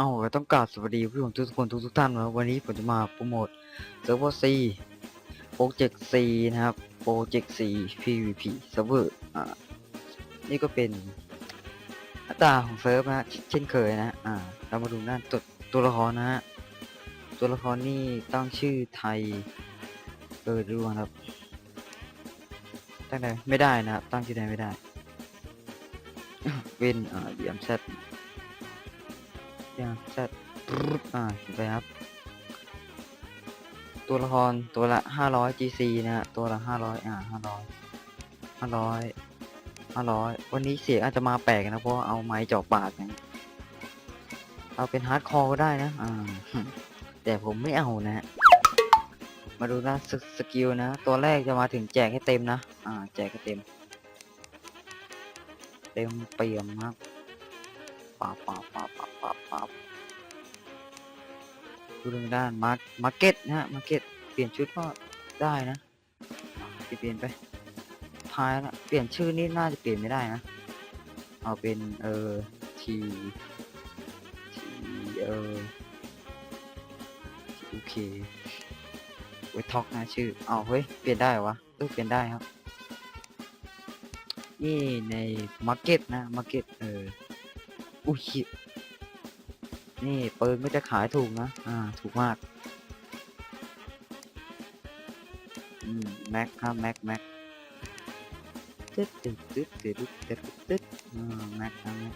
เอาต้องกราบสวัสดีผู้ชมทุกคนทุกทุกท่านนะครับวันนี้ผมจะมาโปรโมทเซิร์ฟเวอร์ซีโปรเจกต์ซีนะครับโปรเจกต์ซี PVP เซิร์ฟเวอร์อ่านี่ก็เป็นหน้าตาของเซิร์ฟนะเช่นเคยนะอ่าเรามาดูหน้าตัวตัวละครนะฮะตัวละครนี่ตั้งชื่อไทยเออดูก่อนครับตั้งแต่ไม่ได้นะครับตั้งชื่อใดไม่ได้เป็นอ่าเดียมแซด อย่างจัดอ่าเห็นไปครับ ตัวละครตัวละห้าร้อย GC นะฮะตัวละห้าร้อยอ่าห้าร้อยห้าร้อยห้าร้อยวันนี้เสียงอาจจะมาแปลกนะเพราะเอาไม้จ่อปากนะเอาเป็นฮาร์ดคอร์ก็ได้นะอ่าแต่ผมไม่เอานะฮะมาดูนะสสกิลนะ ตัวแรกจะมาถึงแจกให้เต็มนะ อ่า แจกให้เต็ม เต็มเปี่ยมมาก ปับปับปับปับปับปับดูทางด้านมาร์มาร์เก็ตนะฮะมาร์เก็ตเปลี่ยนชุดก็ได้นะเปลี่ยนไปพายละเปลี่ยนชื่อนี่น่าจะเปลี่ยนไม่ได้นะ เอาเป็นเออทีทีเออโอเคไว้ท็อกนะชื่อเอาเฮ้ยเปลี่ยนได้เหรอวะเออเปลี่ยนได้ครับนี่ในมาร์เก็ตนะมาร์เก็ตเออ อุ้ยชินี่ปืนก็จะขายถูกนะ อ่า ถูกมาก อืม แม็กครับแม็กแม็กตึ๊ดตึ๊ดตึ๊ดตึ๊ดตึ๊ดตึ๊ดอ่าแม็กครับแม็ก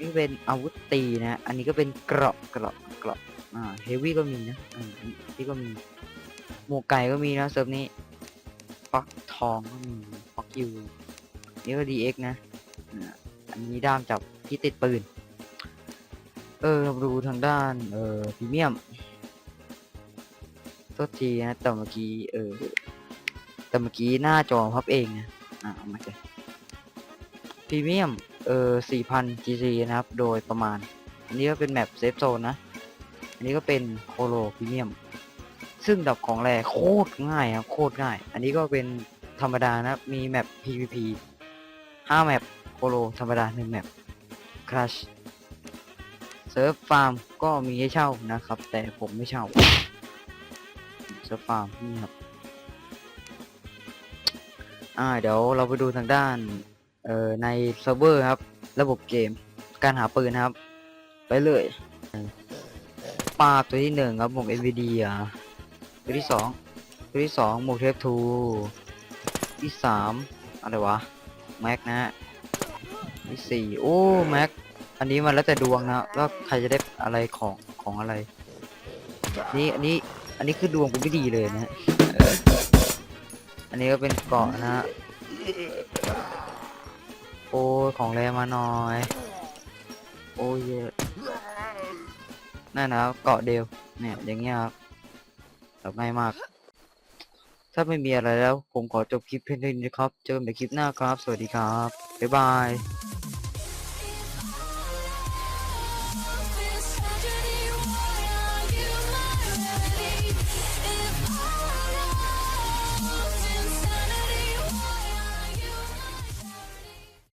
นี่เป็นอาวุธตีนะ อันนี้ก็เป็นเกราะเกราะเกราะอ่า เฮฟวี่ก็มีนะอ่าอันนี่ก็มี หมวกไก่ก็มีนะเซิร์ฟนี้ฟักทองก็มีฟักยู นี่ก็ดีเอ็กนะ อันนี้ด้ามจับที่ติดปืน เออดูทางด้าน เออพรีเมียมโทษทีนะแต่เมื่อกี้ เออ แต่เมื่อกี้หน้าจอพับเองนะ อ่าเอามาเลยพรีเมียม เออ4,000 GC นะครับ โดยประมาณ อันนี้ก็เป็นแมปเซฟโซนนะ อันนี้ก็เป็นโคโลพรีเมียม ซึ่งดับของแรโคตรง่ายครับ โคตรง่าย อันนี้ก็เป็นธรรมดานะ มีแมป PVP 5แมปโคโลธรรมดา1แมปครัชเซิร์ฟฟาร์มก็มีให้เช่านะครับ แต่ผมไม่เช่าเซิร์ฟฟาร์มนี่ครับ อ่าเดี๋ยวเราไปดูทางด้าน เอ่อในเซิร์ฟเวอร์ครับ ระบบเกมการหาปืนครับ ไปเลยปาตัวที่หนึ่งครับผม NVIDIA ตัวที่สองตัวที่สองโมวกเทปทูที่สามอะไรวะ แม็กนะฮะที่สี่โอ้แม็กอันนี้มันแล้วแต่ดวงนะว่าใครจะได้อะไรของของอะไร นี่อันนี้อันนี้คือดวงกูไม่ดีเลยนะฮะอันนี้ก็เป็นเกาะนะฮะโอ้ของแรงมาหน่อย โอ้ยเยอะนั่นนะครับเกาะเดียวเนี่ยอย่างเงี้ยครับแบบง่ายมาก ถ้าไม่มีอะไรแล้ว ผมขอจบคลิปเพียงเท่านี้นะครับ เจอกันใหม่คลิปหน้าครับ สวัสดีครับ บ๊ายบาย